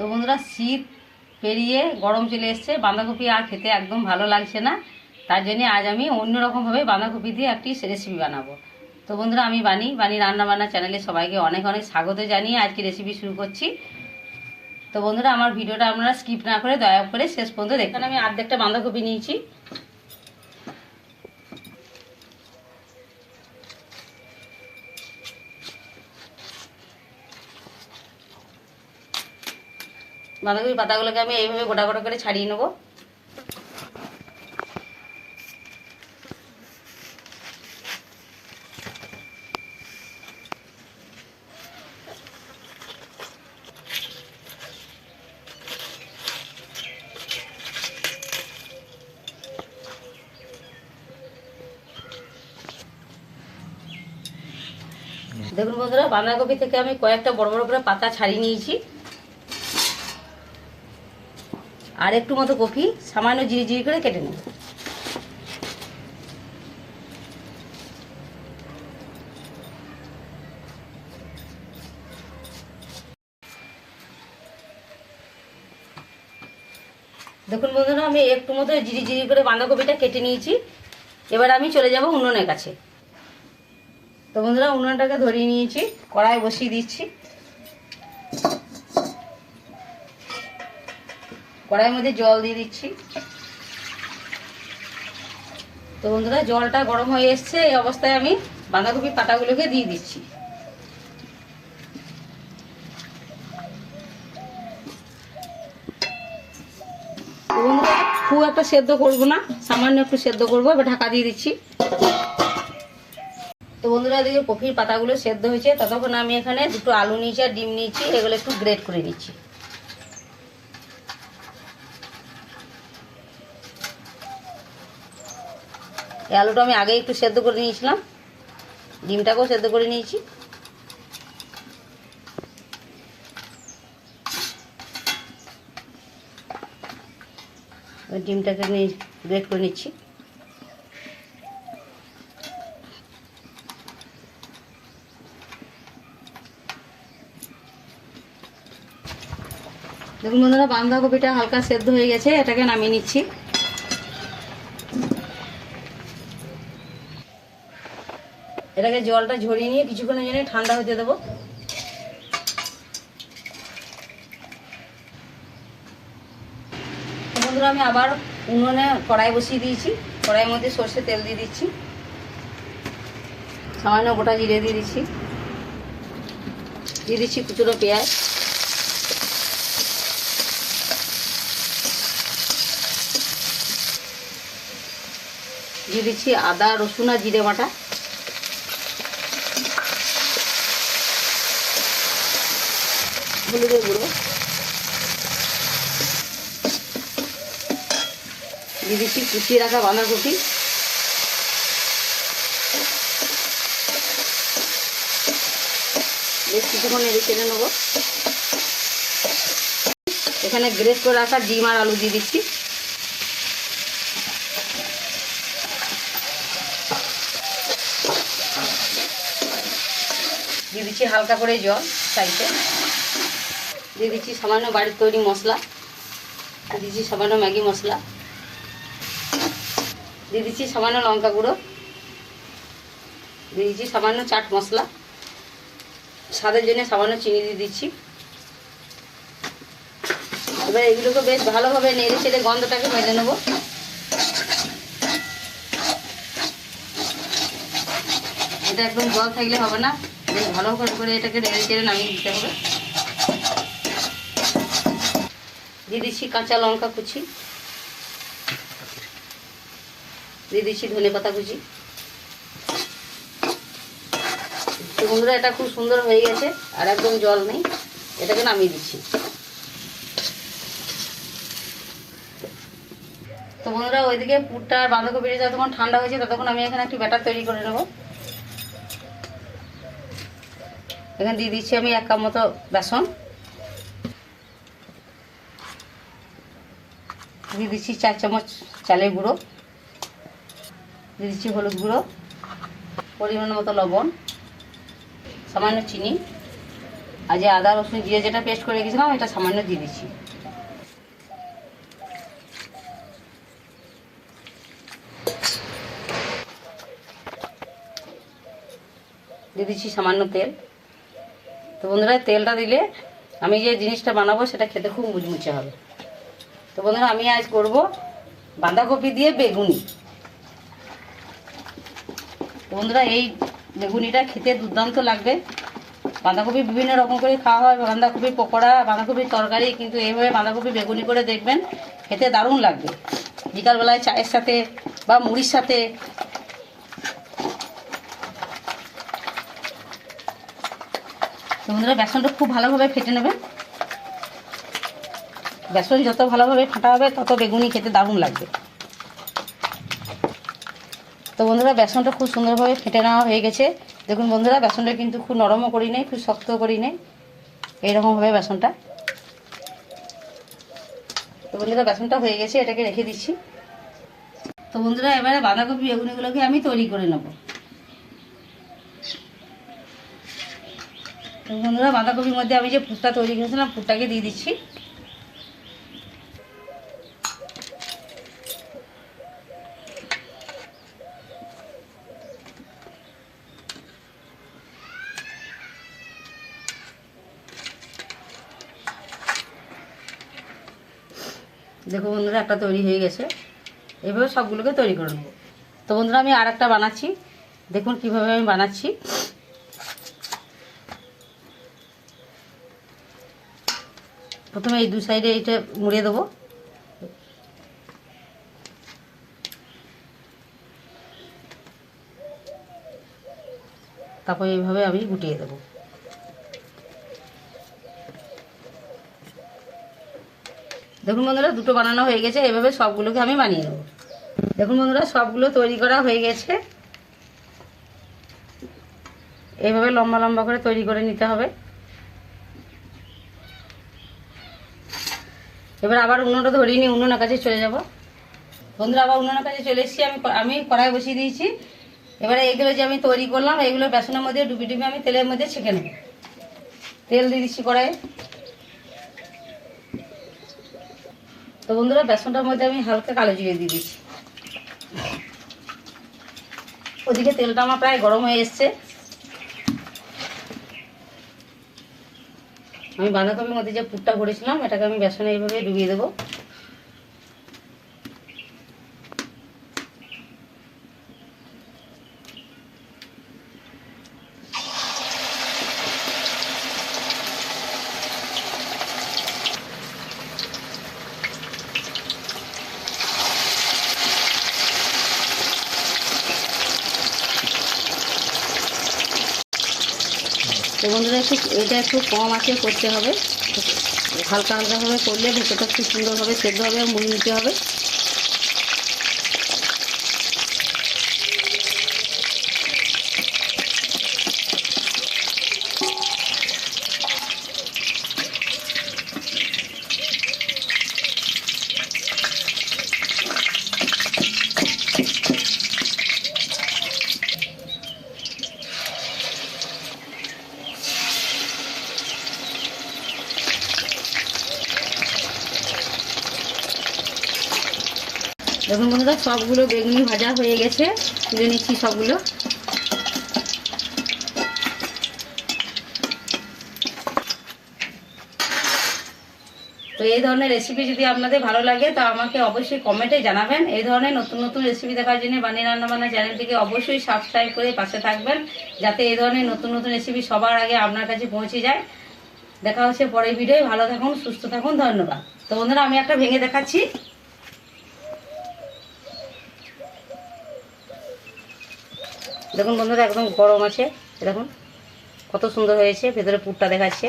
তো বন্ধুরা, শীত পেরিয়ে গরম চলে এসছে। বাঁধাকপি আর খেতে একদম ভালো লাগছে না। তার জন্য আজ আমি অন্যরকমভাবে বাঁধাকপি দিয়ে একটি রেসিপি বানাবো। তো বন্ধুরা, আমি বানি। বানি রান্না বান্না চ্যানেলে সবাইকে অনেক অনেক স্বাগত জানিয়ে আজকে রেসিপি শুরু করছি। তো বন্ধুরা, আমার ভিডিওটা আপনারা স্কিপ না করে দয়া করে শেষ পর্যন্ত দেখুন। আমি আর্ধেকটা বাঁধাকপি নিয়েছি। বাঁধাকপি পাতাগুলোকে আমি এইভাবে গোটা গোটা করে ছাড়িয়ে নেব। দেখুন বন্ধুরা, বাঁধাকপি থেকে আমি কয়েকটা বড় বড় করে পাতা ছাড়িয়ে নিয়েছি। আর একটু মতো কপি সামান্য জিরি জিরি করে কেটে নেব। দেখুন বন্ধুরা, আমি একটু মতো জিরি জিরি করে বাঁধাকপিটা কেটে নিয়েছি। এবার আমি চলে যাব উনুনের কাছে। তো বন্ধুরা, উনুনটাকে ধরিয়ে নিয়েছি, কড়াই বসিয়ে দিচ্ছি। কড়াইয়ের মধ্যে জল দিয়ে দিচ্ছি। তো বন্ধুরা, জলটা গরম হয়ে এসছে, এই অবস্থায় আমি বাঁধাকপির পাতাগুলোকে দিয়ে দিচ্ছি। খুব একটা সেদ্ধ করব না, সামান্য একটু সেদ্ধ করব, এবার ঢাকা দিয়ে দিচ্ছি। তো বন্ধুরা এদিকে কপির পাতাগুলো সেদ্ধ হয়েছে, ততক্ষণ আমি এখানে দুটো আলু নিয়েছি আর ডিম নিয়েছি, এগুলো একটু গ্রেট করে নিচ্ছি। এই আলুটা আমি আগে একটু সেদ্ধ করে নিয়েছিলাম। ডিমটাকেও সেদ্ধ করে নিয়েছি। ডিমটাকে নিয়ে গ্রেট করে নিচ্ছি। দেখুন বন্ধুরা, বাঁধাকপিটা হালকা সেদ্ধ হয়ে গেছে, এটাকে নামিয়ে নিচ্ছি। এটাকে জলটা ঝরিয়ে নিয়ে কিছুক্ষণের জন্য ঠান্ডা হতে দেবো। বন্ধুরা, আমি আবার উনুনে কড়াই বসিয়ে দিয়েছি। কড়াইয়ের মধ্যে সর্ষে তেল দিয়ে দিচ্ছি। সামান্য গোটা জিরে দিয়ে দিচ্ছি। দিয়ে দিচ্ছি কুচুরো পেঁয়াজ। দিয়ে দিচ্ছি আদা, রসুন আর জিরে বাটা। হলুদের গুঁড়ো দিয়ে দিচ্ছি কুচিয়ে রাখা বাঁধাকপি? বেশ কিছুক্ষণ নেড়ে চেড়ে নেব। এখানে গ্রেট করে রাখা ডিম আর আলু দিয়ে দিচ্ছি। দিয়ে দিচ্ছি হালকা করে জল চাইতে। দিয়ে দিচ্ছি সামান্য বাড়ির তৈরি মশলা দিচ্ছি সামান্য ম্যাগি মশলা, দিয়ে দিচ্ছি সামান্য লঙ্কা গুঁড়ো, দিয়ে দিচ্ছি সামান্য চাট মশলা, স্বাদের জন্য সামান্য চিনি দিয়ে দিচ্ছি। এবার এগুলোকে বেশ ভালোভাবে নেড়ে চেড়ে গন্ধটাকে মেরে নেব। এটা একদম জল থাকলে হবে না, বেশ ভালো করে করে এটাকে নেড়ে চেড়ে নামিয়ে দিতে হবে। দিয়ে দিচ্ছি কাঁচা লঙ্কা কুচি। দিয়ে দিচ্ছি ধনে পাতা কুচি। তো বন্ধুরা, এটা খুব সুন্দর হয়ে গেছে, আর একদম জল নেই। এটাকে নামিয়ে দিচ্ছি। তো বন্ধুরা, ওইদিকে পুরটা আর বাঁধাকপিটা যতক্ষণ ঠান্ডা হয়েছে ততক্ষণ আমি এখানে একটি ব্যাটার তৈরি করে নেব। এখানে দিয়ে দিচ্ছি আমি এক কাপ মতো বেসন। দিয়ে দিচ্ছি চার চামচ চালের গুঁড়ো দিয়ে দিচ্ছি হলুদ গুঁড়ো, পরিমাণ মতো লবণ, সামান্য চিনি, আর যে আদা, রসুন দিয়ে যেটা পেস্ট করে রেখেছিলাম, এটা সামান্য দিয়ে দিচ্ছি। দিয়ে দিচ্ছি সামান্য তেল। তো বন্ধুরা, তেলটা দিলে আমি যে জিনিসটা বানাবো, সেটা খেতে খুব মুচমুচে হবে। তো বন্ধুরা, আমি আজ করব বাঁধাকপি দিয়ে বেগুনি। বন্ধুরা, এই বেগুনিটা খেতে দুর্দান্ত লাগবে। বাঁধাকপি বিভিন্ন রকম করে খাওয়া হয়, বাঁধাকপি পকোড়া বাঁধাকপির তরকারি, কিন্তু এইভাবে বাঁধাকপি বেগুনি করে দেখবেন, খেতে দারুণ লাগবে। বিকালবেলায় চায়ের সাথে বা মুড়ির সাথে। বন্ধুরা, বেসনটা খুব ভালোভাবে ফেটে নেবে। বেসন যত ভালোভাবে ফাটা হবে, তত বেগুনি খেতে দারুণ লাগবে। তো বন্ধুরা, বেসনটা খুব সুন্দরভাবে ফেটে নেওয়া হয়ে গেছে। দেখুন বন্ধুরা, বেসনটা কিন্তু খুব নরমও করি নেই, খুব শক্ত করি নেই। এইরকমভাবে বেসনটা। তো বন্ধুরা, বেসনটা হয়ে গেছে, এটাকে রেখে দিচ্ছি। তো বন্ধুরা, এবারে বাঁধাকপি বেগুনিগুলোকে আমি তৈরি করে নেব। তো বন্ধুরা, বাঁধাকপির মধ্যে আমি যে পুরটা তৈরি করেছিলাম ফুটটাকে দিয়ে দিচ্ছি। দেখো বন্ধুরা, একটা তৈরি হয়ে গেছে। এভাবে সবগুলোকে তৈরি করে নেব। তো বন্ধুরা, আমি আর একটা বানাচ্ছি। দেখুন কীভাবে আমি বানাচ্ছি। প্রথমে এই দু সাইডে এইটা মুড়িয়ে দেবো। তারপর এইভাবে আমি গুটিয়ে দেবো। দেখুন বন্ধুরা, দুটো বানানো হয়ে গেছে, এভাবে সবগুলোকে আমি বানিয়ে নেব দেখুন বন্ধুরা, সবগুলো তৈরি করা হয়ে গেছে। এইভাবে লম্বা লম্বা করে তৈরি করে নিতে হবে। এবার আবার উনুনটা ধরিয়ে নিয়ে উনুনের কাছে চলে যাব। বন্ধুরা, আবার উনুনের কাছে চলে এসেছি, আমি আমি কড়াই বসিয়ে দিয়েছি। এবারে এগুলো যে আমি তৈরি করলাম, এগুলো বেসনের মধ্যে ডুবি ডুবি আমি তেলের মধ্যে ছেঁকে নেব। তেল দিয়ে দিচ্ছি কড়াইয়ে। তো বন্ধুরা, বেসনটার মধ্যে আমি হালকা কালো জিরে দিয়ে দিচ্ছি। ওদিকে তেলটা আমার প্রায় গরম হয়ে এসছে। আমি বাঁধাকপির মধ্যে যে পুরটা করেছিলাম এটাকে আমি বেসনে এইভাবে ডুবিয়ে দেবো তো বন্ধুরা একটু, এটা একটু কম আছে করতে হবে। হালকা হালকাভাবে করলে ভেতরটা খুব সুন্দরভাবে সেদ্ধ হবে আর মুড়ি নিতে হবে। দেখুন বন্ধুরা, সবগুলো বেগুনি ভাজা হয়ে গেছে। তুলে নিচ্ছি সবগুলো। তো এই ধরনের রেসিপি যদি আপনাদের ভালো লাগে, তা আমাকে অবশ্যই কমেন্টে জানাবেন। এই ধরনের নতুন নতুন রেসিপি দেখার জন্য বানিয়ে রান্নাবান্না চ্যানেলটিকে অবশ্যই সাবস্ক্রাইব করে পাশে থাকবেন, যাতে এই ধরনের নতুন নতুন রেসিপি সবার আগে আপনার কাছে পৌঁছে যায়। দেখা হচ্ছে পরের ভিডিও ভালো থাকুন, সুস্থ থাকুন, ধন্যবাদ। তো বন্ধুরা, আমি একটা ভেঙে দেখাচ্ছি। দেখুন বন্ধুরা একদম গরম আছে। দেখুন কত সুন্দর হয়েছে ভেতরে পুরটা দেখাচ্ছে।